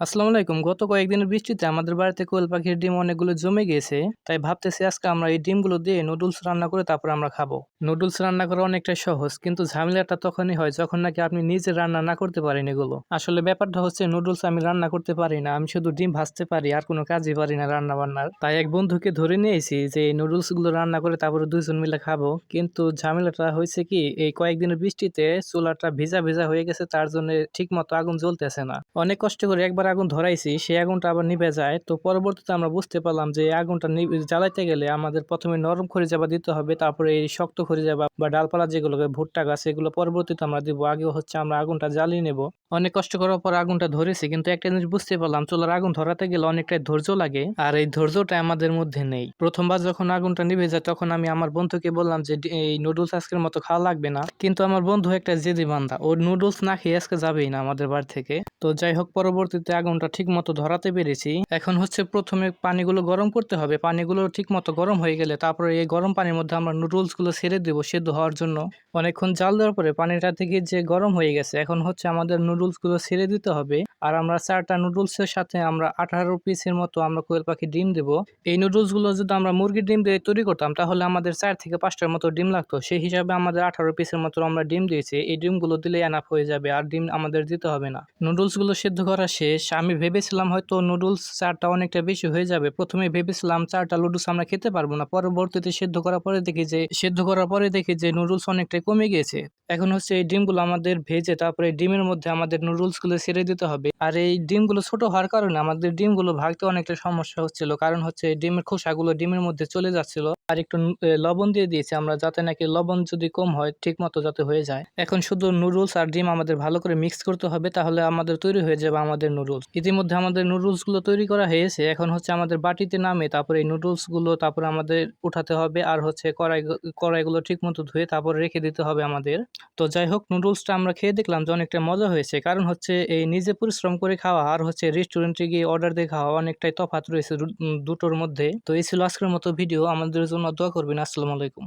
আসসালামু আলাইকুম। গত কয়েকদিনের বৃষ্টিতে আমাদের বাড়িতে কোয়েল পাখির ডিম অনেকগুলো জমে গিয়েছে, তাই ভাবতেছি আজকে আমরা এই ডিমগুলো দিয়ে নুডলস রান্না করে তারপর আমরা খাব। নুডলস রান্না করা অনেকটাই সহজ, কিন্তু ঝামেলাটা তখনই হয় যখন নাকি আপনি নিজে রান্না না করতে পারেন এগুলো। আসলে ব্যাপারটা হচ্ছে নুডলস আমি রান্না করতে পারি না, আমি শুধু ডিম ভাজতে পারি, আর কোনো কাজই পারি না রান্না বান্নার তাই এক বন্ধুকে ধরে নিয়েছি যে এই নুডলসগুলো রান্না করে তারপরে দুইজন মিলে খাব, কিন্তু ঝামেলাটা হয়েছে কি, এই কয়েকদিনের বৃষ্টিতে চুলাটা ভিজা ভিজা হয়ে গেছে, তার জন্য ঠিক মতো আগুন জ্বলতেছে না। অনেক কষ্ট করে একবার আগুন ধরাইছি, সেই আগুনটা আবার নিভে যায়। তো পরবর্তীতে আমরা বুঝতে পারলাম যে আগুনটা জ্বালাইতে গেলে আমাদের প্রথমে নরম খড়ি যাবা দিতে হবে, তারপরে এই শক্ত খড়ি যাবা বা ডালপালা যেগুলোকে ভুট্টা গাছ, এগুলো পরবর্তীতে আমরা দিব। আগে হচ্ছে আমরা আগুনটা জ্বালিয়ে নেব। অনেক কষ্ট করার পর আগুনটা ধরেছি, কিন্তু একটা জিনিস বুঝতে পারলাম, চুলার আগুন ধরাতে গেলে অনেকটাই ধৈর্য লাগে, আর এই ধৈর্যটা আমাদের মধ্যে নেই। প্রথমবার যখন আগুনটা নিভে যায়, তখন আমি আমার বন্ধুকে বললাম যে এই নুডলস আজকের মতো খাওয়া লাগবে না। কিন্তু আমার বন্ধু একটা জেদি বান্ধা ও নুডলস না খেয়ে আজকে যাবেই না আমাদের বাড়ি থেকে। তো যাই হোক, পরবর্তীতে আগুনটা ঠিক মতো ধরাতে পেরেছি। এখন হচ্ছে প্রথমে পানিগুলো গরম করতে হবে। পানিগুলো ঠিক মতো গরম হয়ে গেলে তারপরে এই গরম পানির মধ্যে আমরা নুডলসগুলো ছেড়ে দেবো সেদ্ধ হওয়ার জন্য। অনেকক্ষণ জাল দেওয়ার পরে পানিটা থেকে যে গরম হয়ে গেছে, এখন হচ্ছে আমাদের নুডলসগুলো ছেড়ে দিতে হবে। আর আমরা চারটা নুডলসের সাথে আমরা আঠারো পিসের মতো আমরা কোয়েল পাখি ডিম দেবো। এই নুডলসগুলো যদি আমরা মুরগির ডিম দিয়ে তৈরি করতাম, তাহলে আমাদের চার থেকে পাঁচটার মতো ডিম লাগতো। সেই হিসাবে আমাদের আঠারো পিসের মতো আমরা ডিম দিয়েছি। এই ডিমগুলো দিলে এনাফ হয়ে যাবে, আর ডিম আমাদের দিতে হবে না। নুডলসগুলো সেদ্ধ করা শেষ। আমি ভেবেছিলাম হয়তো নুডলস চারটা অনেকটা বেশি হয়ে যাবে। প্রথমে ভেবেছিলাম চারটা নুডলস আমরা খেতে পারব না। পরবর্তীতে সেদ্ধ করার পরে দেখি যে, সেদ্ধ করার পরে দেখি যে, নুডলস অনেকটাই কমে গিয়েছে। এখন হচ্ছে এই ডিমগুলো আমাদের ভেজে তারপরে ডিমের মধ্যে আমাদের নুডলসগুলো ছেড়ে দিতে হবে। আর এই ডিমগুলো ছোট হওয়ার কারণে আমাদের ডিমগুলো ভাগতে অনেকটা সমস্যা হচ্ছিল। কারণ হচ্ছে ডিমের খোসাগুলো ডিমের মধ্যে চলে যাচ্ছিল আর একটু লবণ দিয়ে দিয়েছি আমরা যাতে নাকি লবণ যদি কম হয় ঠিক মতো যাতে হয়ে যায়। এখন শুধু নুডলস আর ডিম আমাদের ভালো করে মিক্স করতে হবে, তাহলে আমাদের তৈরি হয়ে যাবে আমাদের নুডলস। ইতিমধ্যে আমাদের নুডলসগুলো তৈরি করা হয়েছে। এখন হচ্ছে আমাদের বাটিতে নামে, তারপরে এই নুডলসগুলো তারপরে আমাদের উঠাতে হবে আর হচ্ছে কড়াই, কড়াইগুলো ঠিক মতো ধুয়ে তারপর রেখে দিতে হবে আমাদের। তো যাই হোক নুডলসটা আমরা খেয়ে দেখলাম যে অনেকটা মজা হয়েছে। কারণ হচ্ছে এই নিজে পরিশ্রম করে খাওয়া আর হচ্ছে রেস্টুরেন্টে গিয়ে অর্ডার দিয়ে খাওয়া অনেকটাই তফাৎ রয়েছে দুটোর মধ্যে। তো এই ছিল আজকের মতো ভিডিও আমাদের জন্য দোয়া করবেন। আসসালামু আলাইকুম।